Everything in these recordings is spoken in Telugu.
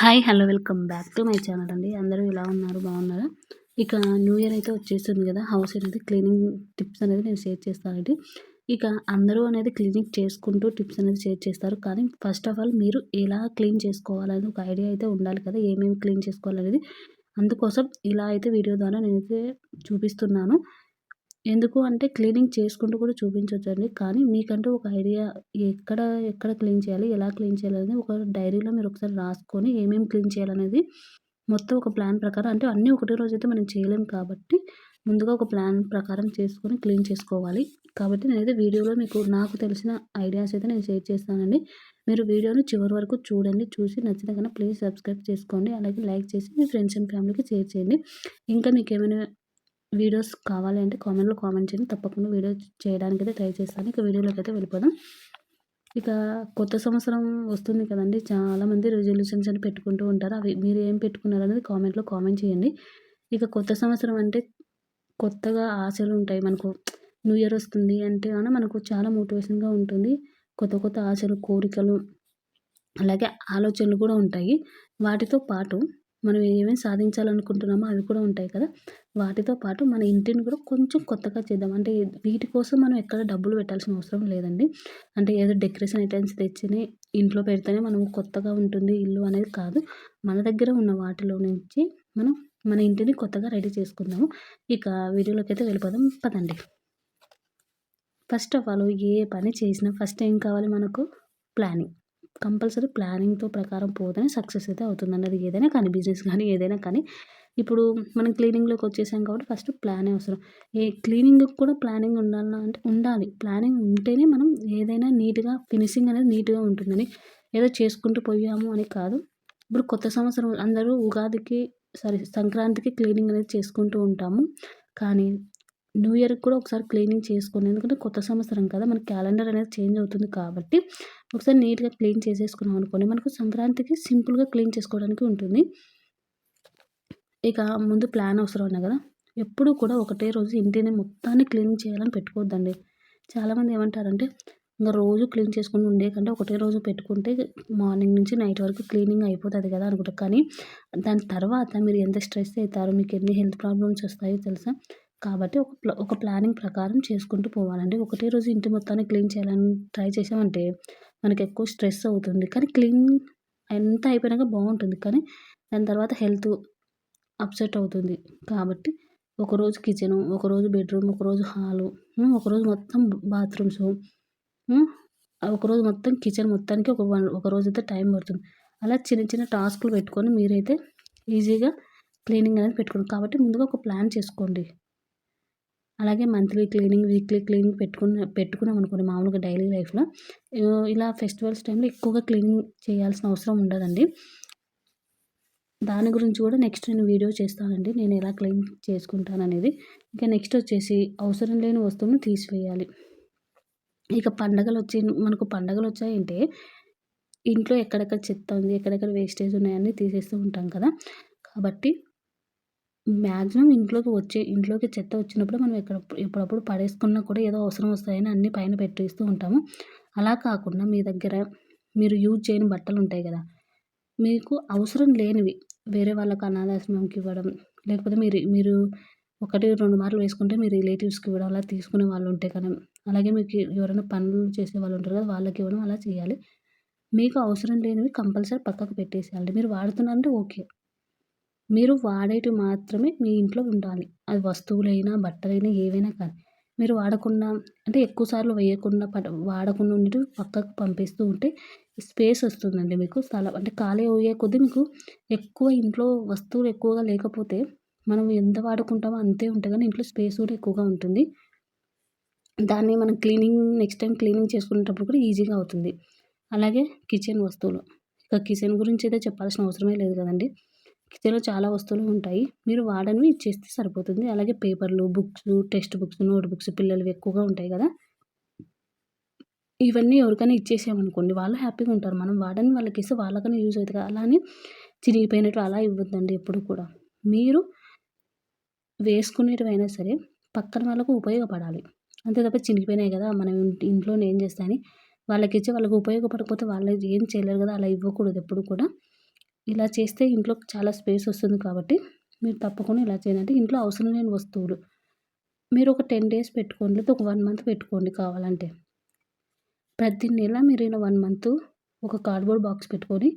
Hi hello welcome back to my channel అండి. అందరూ ఎలా ఉన్నారు? బాగున్నారా? ఇక న్యూ ఇయర్ అయితే వచ్చేస్తుంది కదా. హౌస్ అనేది క్లీనింగ్ టిప్స్ అనేది నేను షేర్ చేస్తానండి. ఇక అందరూ అనేది క్లీనింగ్ చేసుకుంటూ టిప్స్ అనేది షేర్ చేస్తారు. కానీ ఫస్ట్ ఆఫ్ ఆల్ మీరు ఎలా క్లీన్ చేసుకోవాలని ఒక ఐడియా అయితే ఉండాలి కదా. ఏమేమి క్లీన్ చేసుకోవాలనేది. అందుకోసం ఇలా అయితే వీడియో ద్వారా నేనైతే చూపిస్తున్నాను. ఎందుకు అంటే క్లీనింగ్ చేసుకుంటూ కూడా చూపించవచ్చండి కానీ మీకంటూ ఒక ఐడియా ఎక్కడ ఎక్కడ క్లీన్ చేయాలి ఎలా క్లీన్ చేయాలనేది ఒక డైరీలో మీరు ఒకసారి రాసుకొని ఏమేమి క్లీన్ చేయాలనేది మొత్తం ఒక ప్లాన్ ప్రకారం అంటే అన్నీ ఒకటే రోజైతే మనం చేయలేం కాబట్టి ముందుగా ఒక ప్లాన్ ప్రకారం చేసుకొని క్లీన్ చేసుకోవాలి. కాబట్టి నేనైతే వీడియోలో మీకు నాకు తెలిసిన ఐడియాస్ అయితే నేను షేర్ చేస్తానండి. మీరు వీడియోను చివరి వరకు చూడండి చూసి నచ్చిన కన్నా ప్లీజ్ సబ్స్క్రైబ్ చేసుకోండి. అలాగే లైక్ చేసి మీ ఫ్రెండ్స్ అండ్ ఫ్యామిలీకి షేర్ చేయండి. ఇంకా మీకు ఏమైనా వీడియోస్ కావాలి అంటే కామెంట్లో కామెంట్ చేయండి. తప్పకుండా వీడియో చేయడానికి అయితే ట్రై చేస్తాను. ఇక వీడియోలోకి అయితే వెళ్ళిపోదాం. ఇక కొత్త సంవత్సరం వస్తుంది కదండి. చాలామంది రెజల్యూషన్స్ అని పెట్టుకుంటూ ఉంటారు. అవి మీరు ఏం పెట్టుకున్నారు అనేది కామెంట్లో కామెంట్ చేయండి. ఇక కొత్త సంవత్సరం అంటే కొత్తగా ఆశలు ఉంటాయి. మనకు న్యూ ఇయర్ వస్తుంది అంటే కానీ మనకు చాలా మోటివేషన్గా ఉంటుంది. కొత్త కొత్త ఆశలు కోరికలు అలాగే ఆలోచనలు కూడా ఉంటాయి. వాటితో పాటు మనం ఏమేమి సాధించాలనుకుంటున్నామో అవి కూడా ఉంటాయి కదా. వాటితో పాటు మన ఇంటిని కూడా కొంచెం కొత్తగా చేద్దాం. అంటే వీటి కోసం మనం ఎక్కడ డబ్బులు పెట్టాల్సిన అవసరం లేదండి. అంటే ఏదో డెకరేషన్ ఐటమ్స్ తెచ్చి ఇంట్లో పెడితేనే మనం కొత్తగా ఉంటుంది ఇల్లు అనేది కాదు. మన దగ్గర ఉన్న వాటిలో నుంచి మనం మన ఇంటిని కొత్తగా రెడీ చేసుకుందాము. ఇక వీడియోలోకి అయితే వెళ్ళిపోదాం. పదండి. ఫస్ట్ ఆఫ్ ఆల్ ఏ పని చేసినా ఫస్ట్ ఏం కావాలి మనకు? ప్లానింగ్. కంపల్సరీ ప్లానింగ్తో ప్రకారం పోతేనే సక్సెస్ అయితే అవుతుందండి. అది ఏదైనా కానీ బిజినెస్ కానీ ఏదైనా కానీ. ఇప్పుడు మనం క్లీనింగ్లోకి వచ్చేసాం కాబట్టి ఫస్ట్ ప్లానే అవసరం. ఏ క్లీనింగ్కి కూడా ప్లానింగ్ ఉండాలన్నా అంటే ఉండాలి. ప్లానింగ్ ఉంటేనే మనం ఏదైనా నీట్గా ఫినిషింగ్ అనేది నీట్గా ఉంటుందని. ఏదో చేసుకుంటూ పోయాము అని కాదు. ఇప్పుడు కొత్త సంవత్సరం అందరూ ఉగాదికి సారీ సంక్రాంతికి క్లీనింగ్ అనేది చేసుకుంటూ ఉంటాము. కానీ న్యూ ఇయర్కి కూడా ఒకసారి క్లీనింగ్ చేసుకోండి. ఎందుకంటే కొత్త సంవత్సరం కదా మన క్యాలెండర్ అనేది చేంజ్ అవుతుంది కాబట్టి ఒకసారి నీట్గా క్లీన్ చేసేసుకున్నాం అనుకోండి మనకు సంక్రాంతికి సింపుల్గా క్లీన్ చేసుకోవడానికి ఉంటుంది. ఇక ముందు ప్లాన్ అవసరం ఉన్నాయి కదా ఎప్పుడూ కూడా ఒకటే రోజు ఇంటిని మొత్తాన్ని క్లీన్ చేయాలని పెట్టుకోవద్దండి. చాలామంది ఏమంటారంటే ఇంకా రోజు క్లీన్ చేసుకుని ఉండే కంటే ఒకటే రోజు పెట్టుకుంటే మార్నింగ్ నుంచి నైట్ వరకు క్లీనింగ్ అయిపోతుంది కదా అనుకుంటారు కానీ దాని తర్వాత మీరు ఎంత స్ట్రెస్ అవుతారు మీకు ఎన్ని హెల్త్ ప్రాబ్లమ్స్ వస్తాయో తెలుసా? కాబట్టి ఒక ప్లా ఒక ప్లానింగ్ ప్రకారం చేసుకుంటూ పోవాలండి. ఒకటే రోజు ఇంటి మొత్తాన్ని క్లీన్ చేయాలని ట్రై చేసామంటే మనకి ఎక్కువ స్ట్రెస్ అవుతుంది. కానీ క్లీన్ ఎంత అయిపోయినాక బాగుంటుంది. కానీ దాని తర్వాత హెల్త్ అప్సెట్ అవుతుంది. కాబట్టి ఒకరోజు కిచెను ఒకరోజు బెడ్రూమ్ ఒకరోజు హాలు ఒకరోజు మొత్తం బాత్రూమ్స్ ఒకరోజు మొత్తం కిచెన్ మొత్తానికి ఒక వన్ ఒక రోజు అయితే టైం పడుతుంది. అలా చిన్న చిన్న టాస్క్లు పెట్టుకొని మీరైతే ఈజీగా క్లీనింగ్ అనేది పెట్టుకోండి. కాబట్టి ముందుగా ఒక ప్లాన్ చేసుకోండి. అలాగే మంత్లీ క్లీనింగ్ వీక్లీ క్లీనింగ్ పెట్టుకున్న పెట్టుకున్నాం అనుకోండి మామూలుగా డైలీ లైఫ్లో. ఇలా ఫెస్టివల్స్ టైంలో ఎక్కువగా క్లీనింగ్ చేయాల్సిన అవసరం ఉండదండి. దాని గురించి కూడా నెక్స్ట్ నేను వీడియో చేస్తానండి. నేను ఎలా క్లీన్ చేసుకుంటాను అనేది. ఇంకా నెక్స్ట్ వచ్చేసి అవసరం లేని వస్తువును తీసివేయాలి. ఇక పండగలు వచ్చి మనకు పండగలు వచ్చాయంటే ఇంట్లో ఎక్కడెక్కడ చెత్త ఉంది ఎక్కడెక్కడ వేస్టేజ్ ఉన్నాయని తీసేస్తూ ఉంటాం కదా. కాబట్టి మ్యాక్సిమం ఇంట్లోకి వచ్చే ఇంట్లోకి చెత్త వచ్చినప్పుడు మనం ఎక్కడ ఎప్పుడప్పుడు పడేసుకున్నా కూడా ఏదో అవసరం వస్తాయని అన్నీ పైన పెట్టేస్తూ ఉంటాము. అలా కాకుండా మీ దగ్గర మీరు యూజ్ చేయని బట్టలు ఉంటాయి కదా మీకు అవసరం లేనివి వేరే వాళ్ళకి అనాథాశ్రమంకి ఇవ్వడం లేకపోతే మీరు మీరు ఒకటి రెండు మార్లు వేసుకుంటే మీ రిలేటివ్స్కి ఇవ్వడం అలా తీసుకునే వాళ్ళు ఉంటే కదా అలాగే మీకు ఎవరైనా పనులు చేసే వాళ్ళు ఉంటారు కదా వాళ్ళకి ఇవ్వడం అలా చేయాలి. మీకు అవసరం లేనివి కంపల్సరీ పక్కకు పెట్టేసేయాలి. మీరు వాడుతున్నారంటే ఓకే. మీరు వాడేటివి మాత్రమే మీ ఇంట్లో ఉండాలి. అది వస్తువులైనా బట్టలైనా ఏవైనా కానీ. మీరు వాడకుండా అంటే ఎక్కువ సార్లు వేయకుండా వాడకుండా ఉండేవి పక్కకు పంపిస్తూ ఉంటే స్పేస్ వస్తుందండి మీకు స్థలం. అంటే ఖాళీ అయ్యే కొద్దీ మీకు ఎక్కువ ఇంట్లో వస్తువులు ఎక్కువగా లేకపోతే మనం ఎంత వాడుకుంటామో అంతే ఉంటుంది కానీ ఇంట్లో స్పేస్ కూడా ఎక్కువగా ఉంటుంది. దాన్ని మనం క్లీనింగ్ నెక్స్ట్ టైం క్లీనింగ్ చేసుకునేటప్పుడు కూడా ఈజీగా అవుతుంది. అలాగే కిచెన్ వస్తువులు. ఇక కిచెన్ గురించి అయితే చెప్పాల్సిన అవసరమే లేదు కదండి. కిచెన్లో చాలా వస్తువులు ఉంటాయి. మీరు వాడనివి ఇచ్చేస్తే సరిపోతుంది. అలాగే పేపర్లు books textbooks notebooks పిల్లలు ఎక్కువగా ఉంటాయి కదా. ఇవన్నీ ఎవరికైనా ఇచ్చేసామనుకోండి వాళ్ళు హ్యాపీగా ఉంటారు. మనం వాడని వాళ్ళకి ఇస్తే వాళ్ళకైనా యూజ్ అవుతుంది కదా. అలా అని చిరిగిపోయినట్టు అలా ఇవ్వద్దండి ఎప్పుడు కూడా. మీరు వేసుకునేటివైనా సరే పక్కన వాళ్ళకు ఉపయోగపడాలి. అంతే తప్ప చినిగిపోయినాయి కదా. మనం ఇంట్లో ఏం చేస్తాయని వాళ్ళకి ఇచ్చి వాళ్ళకి ఉపయోగపడకపోతే వాళ్ళు ఏం చేయలేరు కదా. అలా ఇవ్వకూడదు ఎప్పుడు కూడా. ఇలా చేస్తే ఇంట్లో చాలా స్పేస్ వస్తుంది కాబట్టి మీరు తప్పకుండా ఇలా చేయండి. అంటే ఇంట్లో అవసరం లేని వస్తువులు. మీరు ఒక టెన్ డేస్ పెట్టుకోండి లేదా ఒక వన్ మంత్ పెట్టుకోండి కావాలంటే. ప్రతి నెల మీరు వన్ మంత్ ఒక కార్డ్బోర్డ్ బాక్స్ పెట్టుకొని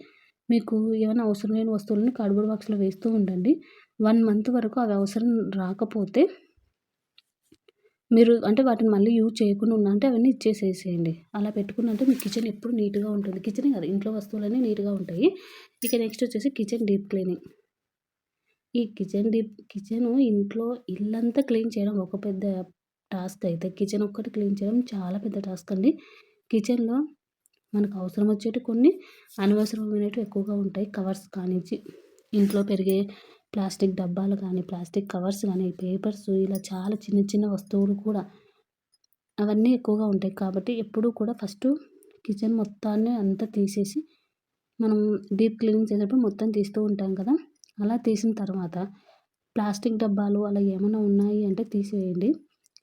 మీకు ఏమైనా అవసరం లేని వస్తువులని కార్డ్బోర్డ్ బాక్స్లో వేస్తూ ఉండండి. వన్ మంత్ వరకు అవి అవసరం రాకపోతే మీరు అంటే వాటిని మళ్ళీ యూజ్ చేయకుండా ఉన్నా అంటే అవన్నీ ఇచ్చేసేసేయండి. అలా పెట్టుకున్నంటే మీ కిచెన్ ఎప్పుడు నీట్గా ఉంటుంది. కిచెన్ కదా ఇంట్లో వస్తువులన్నీ నీట్గా ఉంటాయి. ఇక నెక్స్ట్ వచ్చేసి కిచెన్ డీప్ క్లీనింగ్. ఈ కిచెన్ డీప్ కిచెన్ ఇంట్లో ఇల్లంతా క్లీన్ చేయడం ఒక పెద్ద టాస్క్ అయితే. కిచెన్ ఒక్కటి క్లీన్ చేయడం చాలా పెద్ద టాస్క్ అండి. కిచెన్లో మనకు అవసరం వచ్చేటి కొన్ని అనవసరమైనవి ఎక్కువగా ఉంటాయి. కవర్స్ కానించి. ఇంట్లో పెరిగే ప్లాస్టిక్ డబ్బాలు కానీ ప్లాస్టిక్ కవర్స్ కానీ పేపర్స్ ఇలా చాలా చిన్న చిన్న వస్తువులు కూడా అవన్నీ ఎక్కువగా ఉంటాయి. కాబట్టి ఎప్పుడూ కూడా ఫస్ట్ కిచెన్ మొత్తాన్ని అంతా తీసేసి మనం డీప్ క్లీనింగ్ చేసేటప్పుడు మొత్తం తీస్తూ ఉంటాం కదా. అలా తీసిన తర్వాత ప్లాస్టిక్ డబ్బాలు అలా ఏమైనా ఉన్నాయి అంటే తీసివేయండి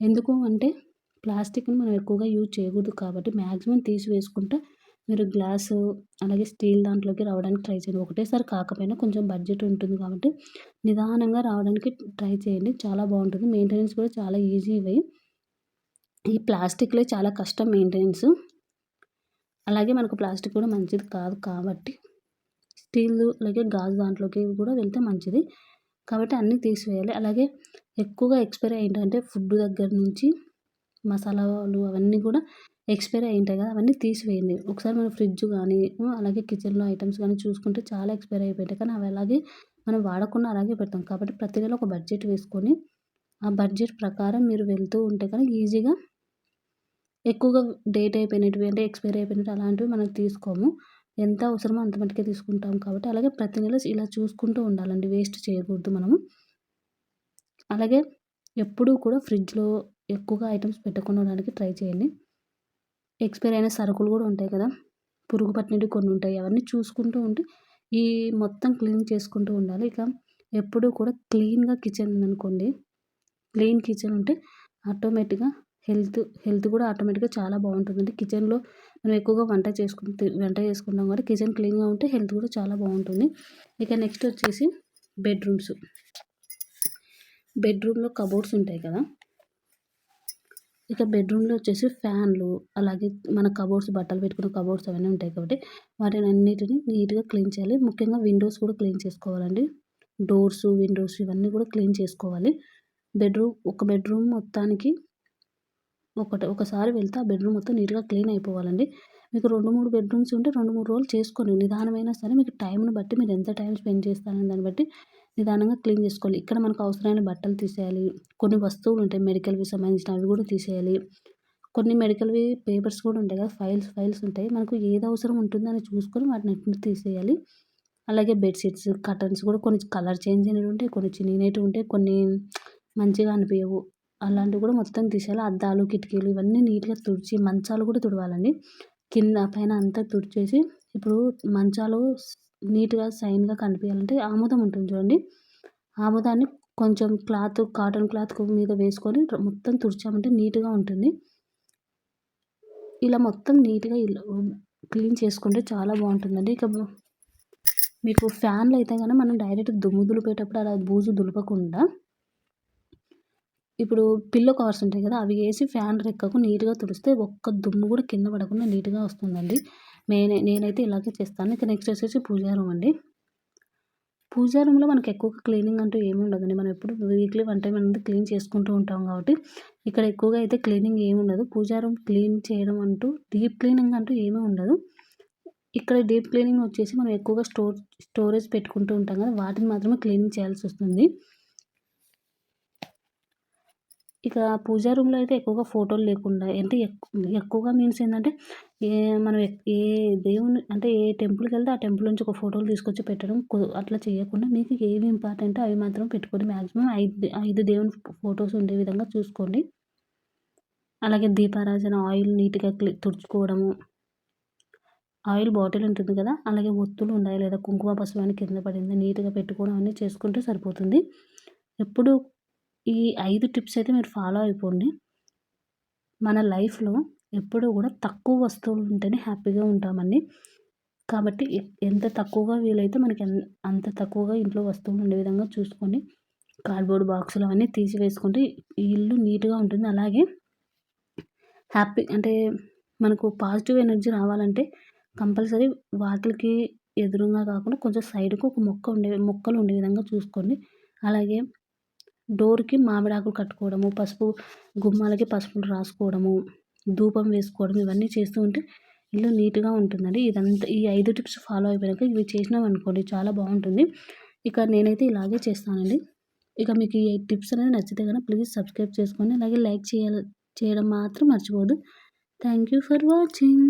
ఎందుకు అంటే ప్లాస్టిక్ని మనం ఎక్కువగా యూజ్ చేయకూడదు కాబట్టి మ్యాక్సిమం తీసివేసుకుంటే మీరు గ్లాసు అలాగే స్టీల్ దాంట్లోకి రావడానికి ట్రై చేయండి. ఒకటేసారి కాకపోయినా కొంచెం బడ్జెట్ ఉంటుంది కాబట్టి నిదానంగా రావడానికి ట్రై చేయండి. చాలా బాగుంటుంది. మెయింటెనెన్స్ కూడా చాలా ఈజీ ఇవి ఈ ప్లాస్టిక్లో చాలా కష్టం మెయింటెనెన్స్. అలాగే మనకు ప్లాస్టిక్ కూడా మంచిది కాదు కాబట్టి స్టీల్ అలాగే గాజు దాంట్లోకి కూడా వెళ్తే మంచిది. కాబట్టి అన్నీ తీసివేయాలి. అలాగే ఎక్కువగా ఎక్స్పైర్ ఏంటంటే ఫుడ్ దగ్గర నుంచి మసాలాలు అవన్నీ కూడా ఎక్స్పైర్ అయి ఉంటాయి కదా అవన్నీ తీసివేయండి. ఒకసారి మన ఫ్రిడ్జ్ కానీ అలాగే కిచెన్లో ఐటమ్స్ కానీ చూసుకుంటే చాలా ఎక్స్పైరీ అయిపోయింటాయి. కానీ అవి అలాగే మనం వాడకుండా అలాగే పెడతాం. కాబట్టి ప్రతి నెల ఒక బడ్జెట్ వేసుకొని ఆ బడ్జెట్ ప్రకారం మీరు వెళ్తూ ఉంటే కానీ ఈజీగా ఎక్కువగా డేట్ అయిపోయినవి అంటే ఎక్స్పైర్ అయిపోయినట్టు అలాంటివి మనం తీసుకోము. ఎంత అవసరమో అంత మట్టుకే తీసుకుంటాం కాబట్టి అలాగే ప్రతి నెల ఇలా చూసుకుంటూ ఉండాలండి. వేస్ట్ చేయకూడదు మనము. అలాగే ఎప్పుడూ కూడా ఫ్రిడ్జ్లో ఎక్కువగా ఐటమ్స్ పెట్టుకుని ఉండడానికి ట్రై చేయండి. ఎక్స్పైర్ అయిన సరుకులు కూడా ఉంటాయి కదా. పురుగు పట్టినవి కొన్ని ఉంటాయి. అవన్నీ చూసుకుంటూ ఉంటే ఈ మొత్తం క్లీన్ చేసుకుంటూ ఉండాలి. ఇక ఎప్పుడూ కూడా క్లీన్గా కిచెన్ ఉందనుకోండి. క్లీన్ కిచెన్ ఉంటే ఆటోమేటిక్గా హెల్త్ హెల్త్ కూడా ఆటోమేటిక్గా చాలా బాగుంటుందండి. కిచెన్లో మనం ఎక్కువగా వంట చేసుకుంటే వంట చేసుకుంటాం కాబట్టి కిచెన్ క్లీన్గా ఉంటే హెల్త్ కూడా చాలా బాగుంటుంది. ఇక నెక్స్ట్ వచ్చేసి బెడ్రూమ్స్. బెడ్రూమ్లో కబోర్డ్స్ ఉంటాయి కదా. ఇక బెడ్రూమ్లో వచ్చేసి ఫ్యాన్లు అలాగే మన కబోర్డ్స్ బట్టలు పెట్టుకున్న కబోర్డ్స్ అవన్నీ ఉంటాయి కాబట్టి వాటిని అన్నిటిని నీట్గా క్లీన్ చేయాలి. ముఖ్యంగా విండోస్ కూడా క్లీన్ చేసుకోవాలండి. డోర్స్ విండోస్ ఇవన్నీ కూడా క్లీన్ చేసుకోవాలి. బెడ్రూమ్ ఒక బెడ్రూమ్ మొత్తానికి ఒకటి ఒకసారి వెళ్తే ఆ బెడ్రూమ్ మొత్తం నీట్గా క్లీన్ అయిపోవాలండి. మీకు రెండు మూడు బెడ్రూమ్స్ ఉంటే రెండు మూడు రోజులు చేసుకోండి. నిదానమైనా సరే మీకు టైంని బట్టి మీరు ఎంత టైం స్పెండ్ చేస్తారని దాన్ని బట్టి నిదానంగా క్లీన్ చేసుకోవాలి. ఇక్కడ మనకు అవసరమైన బట్టలు తీసేయాలి. కొన్ని వస్తువులు ఉంటాయి. మెడికల్వి సంబంధించిన అవి కూడా తీసేయాలి. కొన్ని మెడికల్వి పేపర్స్ కూడా ఉంటాయి కదా ఫైల్స్ ఫైల్స్ ఉంటాయి. మనకు ఏది అవసరం ఉంటుందని చూసుకొని వాటిని తీసేయాలి. అలాగే బెడ్షీట్స్ కర్టన్స్ కూడా కొన్ని కలర్ చేంజ్ అయినవి ఉంటాయి కొన్ని చినిగినవి ఉంటాయి కొన్ని మంచిగా అనిపించవు అలాంటివి కూడా మొత్తం తీసేయాలి. అద్దాలు కిటికీలు ఇవన్నీ నీట్గా తుడిచి మంచాలు కూడా తుడవాలండి. కింద పైన అంతా తుడిచేసి ఇప్పుడు మంచాలు నీట్గా షైన్గా కనిపించాలంటే ఆముదం ఉంటుంది చూడండి. ఆముదాన్ని కొంచెం క్లాత్ కాటన్ క్లాత్ మీద వేసుకొని మొత్తం తుడిచామంటే నీట్గా ఉంటుంది. ఇలా మొత్తం నీట్గా క్లీన్ చేసుకుంటే చాలా బాగుంటుందండి. ఇక మీకు ఫ్యాన్లు అయితే కానీ మనం డైరెక్ట్ దుమ్ము దులిపేటప్పుడు అలా బూజు దులపకుండా ఇప్పుడు పిల్లో కవర్స్ ఉంటాయి కదా అవి వేసి ఫ్యాన్ రెక్కకు నీట్గా తుడిస్తే ఒక్క దుమ్ము కూడా కింద పడకుండా నీట్గా వస్తుందండి. నేనే నేనైతే ఇలాగే చేస్తాను. ఇక నెక్స్ట్ వచ్చేసి పూజా రూమ్ అండి. పూజా రూమ్లో మనకి ఎక్కువగా క్లీనింగ్ అంటూ ఏమి ఉండదండి. మనం ఎప్పుడు వీక్లీ వన్ టైం అనేది క్లీన్ చేసుకుంటూ ఉంటాం కాబట్టి ఇక్కడ ఎక్కువగా అయితే క్లీనింగ్ ఏమి ఉండదు. పూజా రూమ్ క్లీన్ చేయడం అంటూ డీప్ క్లీనింగ్ అంటూ ఏమీ ఉండదు. ఇక్కడ డీప్ క్లీనింగ్ వచ్చేసి మనం ఎక్కువగా స్టోర్ స్టోరేజ్ పెట్టుకుంటూ ఉంటాం కదా వాటిని మాత్రమే క్లీనింగ్ చేయాల్సి వస్తుంది. ఇక పూజా రూమ్లో అయితే ఎక్కువగా ఫోటోలు లేకుండా అంటే ఎక్కువగా మీన్స్ ఏంటంటే ఏ మనం ఏ దేవుని అంటే ఏ టెంపుల్కి వెళ్తే ఆ టెంపుల్ నుంచి ఒక ఫోటోలు తీసుకొచ్చి పెట్టడం అట్లా చేయకుండా మీకు ఏవి ఇంపార్టెంట్ అవి మాత్రం పెట్టుకోండి మ్యాక్సిమం ఐదు ఐదు దేవుని ఫొటోస్ ఉండే విధంగా చూసుకోండి. అలాగే దీపారాజన ఆయిల్ నీట్గా క్లి తుడుచుకోవడము. ఆయిల్ బాటిల్ ఉంటుంది కదా అలాగే ఒత్తులు ఉన్నాయి లేదా కుంకుమ పసుపు అని కింద పడింది నీట్గా పెట్టుకోవడం అన్నీ చేసుకుంటే సరిపోతుంది. ఎప్పుడు ఈ ఐదు టిప్స్ అయితే మీరు ఫాలో అయిపోండి. మన లైఫ్లో ఎప్పుడూ కూడా తక్కువ వస్తువులు ఉంటేనే హ్యాపీగా ఉంటామండి. కాబట్టి ఎంత తక్కువగా వీలైతే మనకి అంత తక్కువగా ఇంట్లో వస్తువులు ఉండే విధంగా చూసుకోండి. కార్డ్బోర్డ్ బాక్సులు అవన్నీ తీసివేసుకుంటే ఇల్లు నీట్గా ఉంటుంది. అలాగే హ్యాపీ అంటే మనకు పాజిటివ్ ఎనర్జీ రావాలంటే కంపల్సరీ వాటికి ఎదురుగా కాకుండా కొంచెం సైడ్కు ఒక మొక్క ఉండే మొక్కలు ఉండే విధంగా చూసుకోండి. అలాగే డోర్కి మామిడాకులు కట్టుకోవడము పసుపు గుమ్మాలకి పసుపు రాసుకోవడము ధూపం వేసుకోవడం ఇవన్నీ చేస్తూ ఉంటే ఇల్లు నీట్గా ఉంటుందండి. ఇదంతా ఈ ఐదు టిప్స్ ఫాలో అయిపోయాక ఇవి చేసినాం అనుకోండి చాలా బాగుంటుంది. ఇక నేనైతే ఇలాగే చేస్తానండి. ఇక మీకు ఈ టిప్స్ అనేది నచ్చితే కనుక ప్లీజ్ సబ్స్క్రైబ్ చేసుకోండి. అలాగే లైక్ చేయాలి చేయడం మాత్రం మర్చిపోదు థ్యాంక్ యూ ఫర్ వాచింగ్.